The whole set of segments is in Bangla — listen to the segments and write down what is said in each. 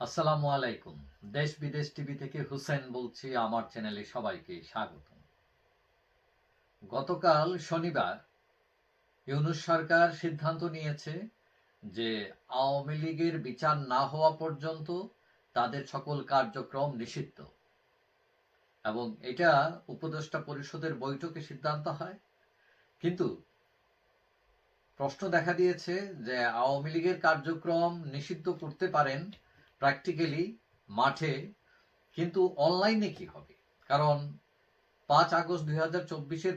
আসসালামু আলাইকুম। দেশ বিদেশ টিভি থেকে হুসেন বলছি, আমার চ্যানেলে সবাইকে স্বাগত গতকাল শনিবার ইউনুস সরকার সিদ্ধান্ত নিয়েছে যে আওয়ামী লীগের বিচার না হওয়া পর্যন্ত তাদের সকল কার্যক্রম নিষিদ্ধ এবং এটা উপদেষ্টা পরিষদের বৈঠকে সিদ্ধান্ত হয়। কিন্তু প্রশ্ন দেখা দিয়েছে যে আওয়ামী লীগের কার্যক্রম নিষিদ্ধ করতে পারেন প্র্যাকটিক্যালি মাঠে, কিন্তু অনলাইনে কি হবে? কারণ পাঁচ আগস্ট দুই হাজার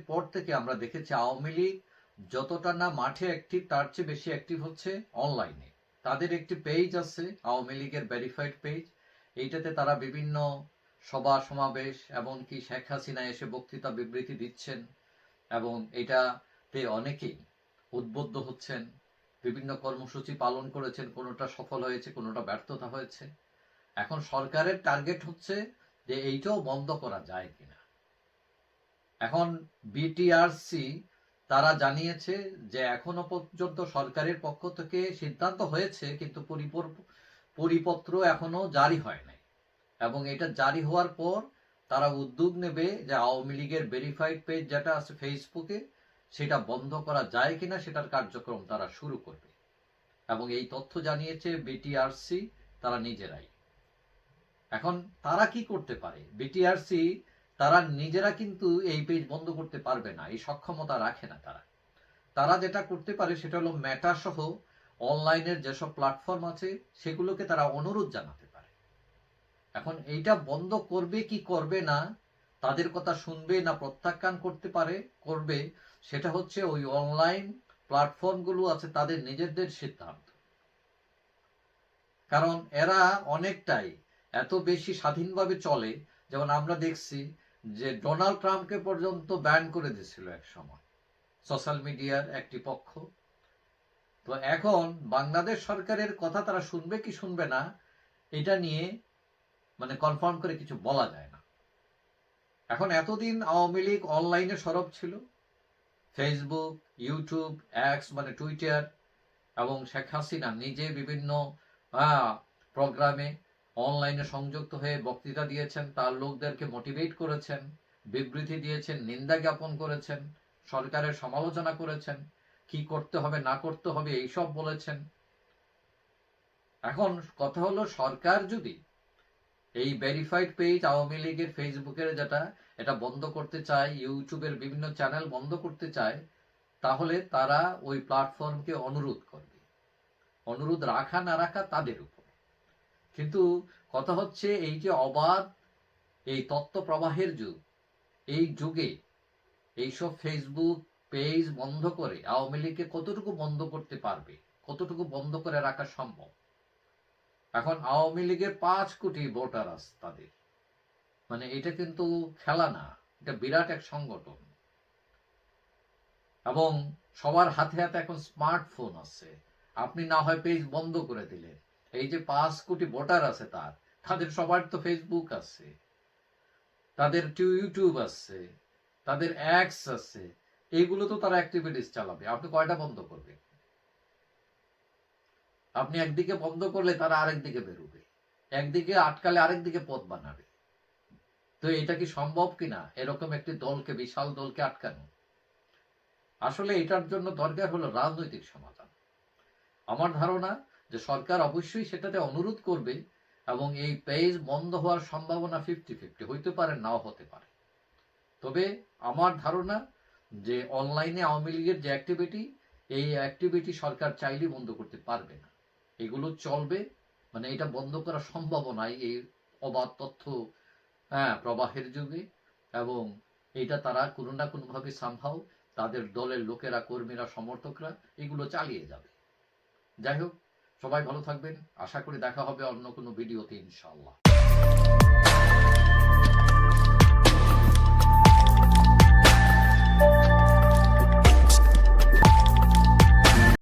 পর থেকে আমরা দেখেছি আওয়ামী লীগ যতটা না মাঠে অ্যাক্টিভ তার চেয়ে বেশি অ্যাক্টিভ হচ্ছে অনলাইনে তাদের একটি পেজ আছে, আওয়ামী লীগের ভেরিফাইড পেজ এইটাতে তারা বিভিন্ন সভা, সমাবেশ, এমনকি শেখ হাসিনা এসে বক্তৃতা বিবৃতি দিচ্ছেন এবং এটাতে অনেকেই উদ্বুদ্ধ হচ্ছেন। বিভিন্ন কর্মসূচি পালন করেছেন, কোনোটা সফল হয়েছে, কোনোটা ব্যর্থতা হয়েছে। এখন সরকারের টার্গেট হচ্ছে যে এইটাও বন্ধ করা যায় কিনা। এখন বিটিআরসি তারা জানিয়েছে যে এখনও পর্যন্ত সরকারের পক্ষ থেকে সিদ্ধান্ত হয়েছে, কিন্তু পরিপত্র এখনও জারি হয় নাই। এবং এটা জারি হওয়ার পর তারা উদ্যোগ নেবে যে আওয়ামী লীগের ভেরিফাইড পেজ যেটা আছে ফেসবুকে সেটা বন্ধ করা যায় কিনা সেটার কার্যক্রম তারা শুরু করবে। এবং এই তথ্য জানিয়েছে বিটিআরসি তারা নিজেরাই। এখন তারা কি করতে পারে? বিটিআরসি তারা নিজেরা কিন্তু এই পেজ বন্ধ করতে পারবে না, এই সক্ষমতা রাখে না তারা। তারা যেটা করতে পারে সেটা হলো মেটা সহ অনলাইনের যেসব প্ল্যাটফর্ম আছে, সেগুলোকে তারা অনুরোধ জানাতে পারে। এখন এইটা বন্ধ করবে কি করবে না, তাদের কথা শুনবে না প্রত্যাখ্যান করতে পারে, করবে সেটা হচ্ছে ওই অনলাইন প্ল্যাটফর্মগুলো আছে, তাদের নিজেদের সিদ্ধান্ত। কারণ এরা অনেকটাই এত বেশি স্বাধীনভাবে চলে, যেমন আমরা দেখছি যে ডোনাল্ড ট্রাম্পকে পর্যন্ত ব্যান করে দিয়েছিল এক সময়। সোশ্যাল মিডিয়ার একটি পক্ষ। তো এখন বাংলাদেশ সরকারের কথা তারা শুনবে কি শুনবে না, এটা নিয়ে মানে কনফার্ম করে কিছু বলা যায় না। এখন এতদিন আওয়ামী লীগ অনলাইনে সরব ছিল ফেসবুক ইউটিউব অ্যাক্স মানে টুইটার এবং শেখ হাসিনা নিজে বিভিন্ন প্রোগ্রামে অনলাইনে সংযুক্ত হয়ে বক্তৃতা দিয়েছেন, তার লোকদেরকে মোটিভেট করেছেন, বিবৃতি দিয়েছেন, নিন্দা জ্ঞাপন করেছেন, সরকারের সমালোচনা করেছেন, কি করতে হবে, না করতে হবে, এইসব বলেছেন। এখন কথা হলো সরকার যদি এই ভেরিফাইড পেজ আওয়ামী লীগের ফেসবুকের যেটা, এটা বন্ধ করতে চায়, ইউটিউবের বিভিন্ন চ্যানেল বন্ধ করতে চায়, তাহলে তারা ওই প্ল্যাটফর্মকে অনুরোধ করবে। অনুরোধ রাখা না রাখা তাদের উপর। কিন্তু কথা হচ্ছে এই যে অবাধ, এই তত্ত্ব প্রবাহের যুগ, এই যুগে এইসব ফেসবুক পেজ বন্ধ করে আওয়ামী লীগকে কতটুকু বন্ধ করতে পারবে, কতটুকু বন্ধ করে রাখা সম্ভব? এখন আওয়ামী লীগের পাঁচ কোটি ভোটার আছে তাদের। মানে এটা কিন্তু খেলা না, এটা বিরাট এক সংগঠন। এবং সবার হাতে হাতে এখন স্মার্টফোন আছে। আপনি না হয় পেজ বন্ধ করে দিলেন। এই যে পাঁচ কোটি ভোটার আছে তার, তাদের সবার তো ফেসবুক আছে, তাদের ইউটিউব আছে, তাদের অ্যাক্স আছে, এইগুলো তো তারা অ্যাক্টিভিটিস চালাবে। আপনি কয়টা বন্ধ করবেন? আপনি একদিকে বন্ধ করলে তারা আরেক দিকে বেরোবে। একদিকে আটকালে আরেক দিকে পথ বানাবে। তো এটা কি সম্ভব কিনা? এরকম একটি দলকে, বিশাল দলকে আটকানো। আসলে এটার জন্য দরকার হলো রাজনৈতিক সমাধান। আমার ধারণা যে সরকার অবশ্যই সেটাতে অনুরোধ করবে এবং এই পেজ বন্ধ হওয়ার সম্ভাবনা ফিফটি ফিফটি হইতে পারে, নাও হতে পারে। তবে আমার ধারণা যে অনলাইনে আওয়ামী লীগের যে অ্যাক্টিভিটি এই অ্যাক্টিভিটি সরকার চাইলেই বন্ধ করতে পারবে না। এগুলো চলবে মানে এটা বন্ধ করা সম্ভব নয় এই অবাধ তথ্য হ্যাঁ প্রবাহের যুগে। এবং এটা তারা কোনো না কোনোভাবে সামহাও তাদের দলের লোকেরা, কর্মীরা, সমর্থকরা এগুলো চালিয়ে যাবে। যাই হোক, সবাই ভালো থাকবেন। আশা করি দেখা হবে অন্য কোনো ভিডিওতে ইনশাল্লাহ